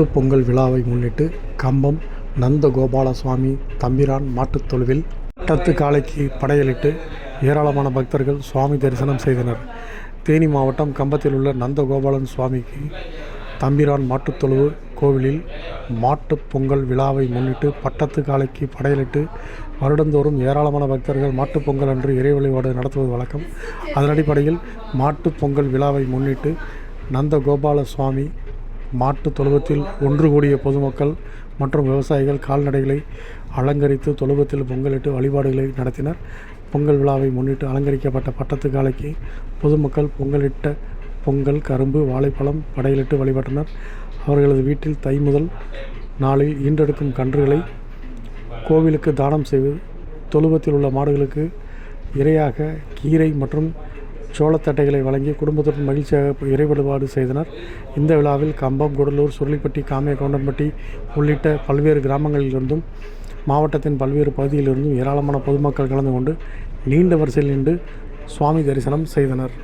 மாட்டுப் பொங்கல் விழாவை முன்னிட்டு கம்பம் நந்தகோபால சுவாமி தம்பிரான் மாட்டுத் தொழுவில் பட்டத்து காளைக்கு படையலிட்டு ஏராளமான பக்தர்கள் சுவாமி தரிசனம் செய்தனர். தேனி மாவட்டம் கம்பத்தில் உள்ள நந்தகோபாலன் சுவாமிக்கு தம்பிரான் மாட்டுத்தொழுவு கோவிலில் மாட்டுப் பொங்கல் விழாவை முன்னிட்டு பட்டத்து காளைக்கு படையலிட்டு வருடந்தோறும் ஏராளமான பக்தர்கள் மாட்டுப் பொங்கல் அன்று இறை வழிபாடு நடத்துவது வழக்கம். அதன் அடிப்படையில் மாட்டுப் பொங்கல் விழாவை முன்னிட்டு நந்தகோபால சுவாமி மாட்டு தொழுவத்தில் ஒன்று கூடிய பொதுமக்கள் மற்றும் விவசாயிகள் கால்நடைகளை அலங்கரித்து தொழுவத்தில் பொங்கலிட்டு வழிபாடுகளை நடத்தினர். பொங்கல் விழாவை முன்னிட்டு அலங்கரிக்கப்பட்ட பட்டத்து காலைக்கு பொதுமக்கள் பொங்கலிட்ட பொங்கல் கரும்பு வாழைப்பழம் படையலிட்டு வழிபட்டனர். அவர்களது வீட்டில் தை முதல் நாளில் ஈன்றெடுக்கும் கன்றுகளை கோவிலுக்கு தானம் செய்வது தொழுவத்தில் உள்ள மாடுகளுக்கு இரையாக கீரை மற்றும் சோளத்தட்டைகளை வழங்கி குடும்பத்துடன் மகிழ்ச்சியாக இறை வழிபாடு செய்தனர். இந்த விழாவில் கம்பம் குடலூர் சுருளிப்பட்டி காமியகவுண்டன்பட்டி உள்ளிட்ட பல்வேறு கிராமங்களிலிருந்தும் மாவட்டத்தின் பல்வேறு பகுதியிலிருந்தும் ஏராளமான பொதுமக்கள் கலந்து கொண்டு நீண்ட வரிசையில் நின்று சுவாமி தரிசனம் செய்தனர்.